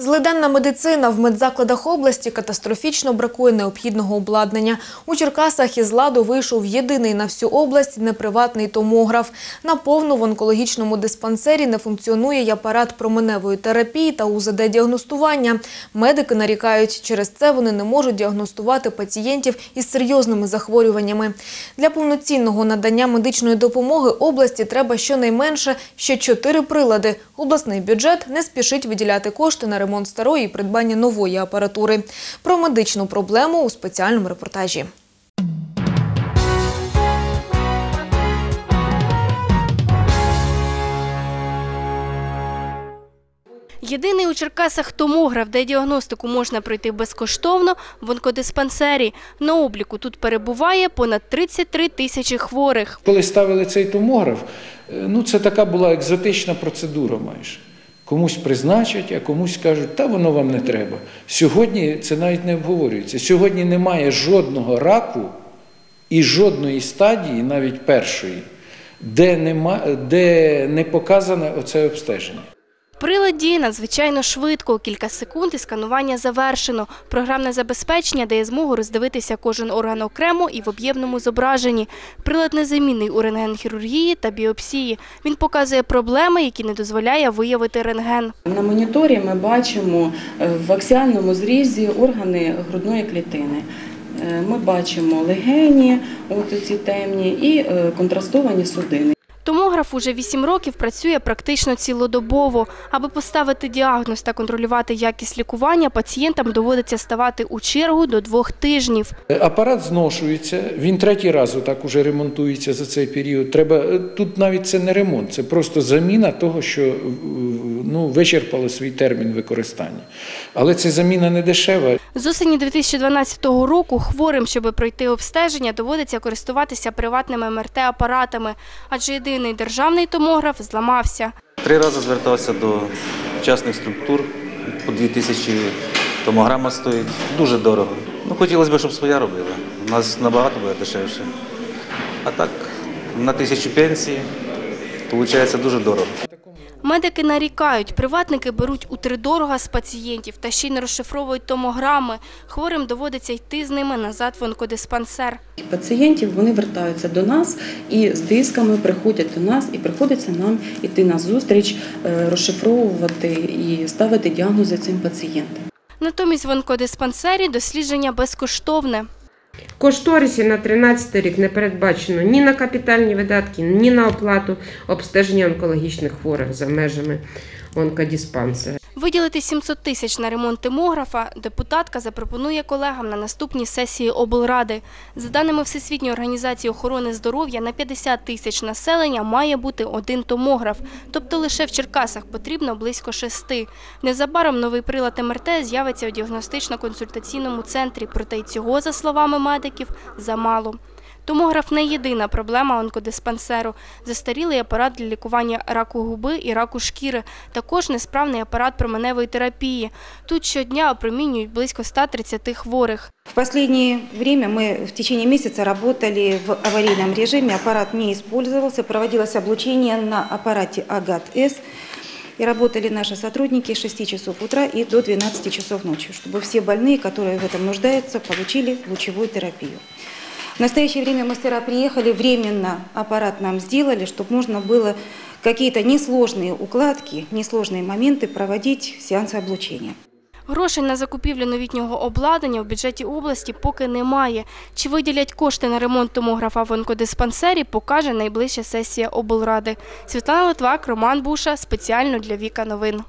Злиденна медицина в медзакладах області катастрофічно бракує необхідного обладнання. У Черкасах із ладу вийшов єдиний на всю область неприватний томограф. Наповну в онкологічному диспансері не функціонує й апарат променевої терапії та УЗД-діагностування. Медики нарікають, через це вони не можуть діагностувати пацієнтів із серйозними захворюваннями. Для повноцінного надання медичної допомоги області треба щонайменше ще чотири прилади. Обласний бюджет не спішить виділяти кошти на ремонт старої і придбання нової апаратури. Про медичну проблему у спеціальному репортажі. Єдиний у Черкасах томограф, де діагностику можна пройти безкоштовно, в онкодиспансері. На обліку тут перебуває понад 33 тисячі хворих. Коли ставили цей томограф, е, ну це така була екзотична процедура майже. Комусь призначать, а комусь кажуть, та воно вам не треба. Сьогодні це навіть не обговорюється. Сьогодні немає жодного раку і жодної стадії, навіть першої, де, нема, де не показане оце обстеження. Прилад діє надзвичайно швидко. Кілька секунд і сканування завершено. Програмне забезпечення дає змогу роздивитися кожен орган окремо і в об'ємному зображенні. Прилад незамінний у рентгенхірургії та біопсії. Він показує проблеми, які не дозволяє виявити рентген. На моніторі ми бачимо е, в аксіальному зрізі органи грудної клітини. Е, Ми бачимо легені, от ці темні, і е, контрастовані судини. Томограф уже 8 років працює практично цілодобово. Аби поставити діагноз та контролювати якість лікування, пацієнтам доводиться ставати у чергу до двох тижнів. Е, Апарат зношується, він третій раз отак уже ремонтується за цей період. Треба е, тут навіть це не ремонт, це просто заміна того, що ну, вичерпало свій термін використання. Але це заміна не дешева. З осені 2012 року хворим, щоб пройти обстеження, доводиться користуватися приватними МРТ-апаратами, адже єдиний державний томограф зламався. Три рази звертався до частних структур, по 2 тисячі томограма стоїть, дуже дорого. Ну, хотілося б, щоб своя робила. У нас набагато буде дешевше. А так, на тисячу пенсії, виходить дуже дорого. Медики нарікають, приватники беруть утридорога з пацієнтів та ще й не розшифровують томограми. Хворим доводиться йти з ними назад в онкодиспансер. Пацієнтів вони вертаються до нас і з дисками приходять до нас, і приходиться нам іти на зустріч, е, розшифровувати і ставити діагнози цим пацієнтам. Натомість в онкодиспансері дослідження безкоштовне. Кошторисі на 13 рік не передбачено ні на капітальні видатки, ні на оплату обстеження онкологічних хворих за межами онкодиспансера. Виділити 700 тисяч на ремонт томографа депутатка запропонує колегам на наступній сесії облради. За даними Всесвітньої організації охорони здоров'я, на 50 тисяч населення має бути один томограф. Тобто лише в Черкасах потрібно близько шести. Незабаром новий прилад МРТ з'явиться у діагностично-консультаційному центрі, проте й цього, за словами медиків, замало. Томограф не єдина проблема онкодиспансеру. Застарілий апарат для лікування раку губи і раку шкіри. Також несправний апарат променевої терапії. Тут щодня опромінюють близько 130 хворих. В последнее время мы в течение месяца работали в аварийном режиме, аппарат не использовался, проводилось облучение на аппарате АГАТ-С. И работали наши сотрудники с 6 часов утра и до 12 часов ночи, чтобы все больные, которые в этом нуждаются, получили лучевую терапию. В настоящее время мастера приехали, временно аппарат нам сделали, чтобы можно было какие-то несложные укладки, несложные моменты проводить сеансы облучения. Грошей на закупівлю новітнього обладнання в бюджеті області поки немає. Чи виділять кошти на ремонт томографа в онкодиспансері, покаже найближча сесія облради. Світлана Литвак, Роман Буша. Спеціально для Віка Новин.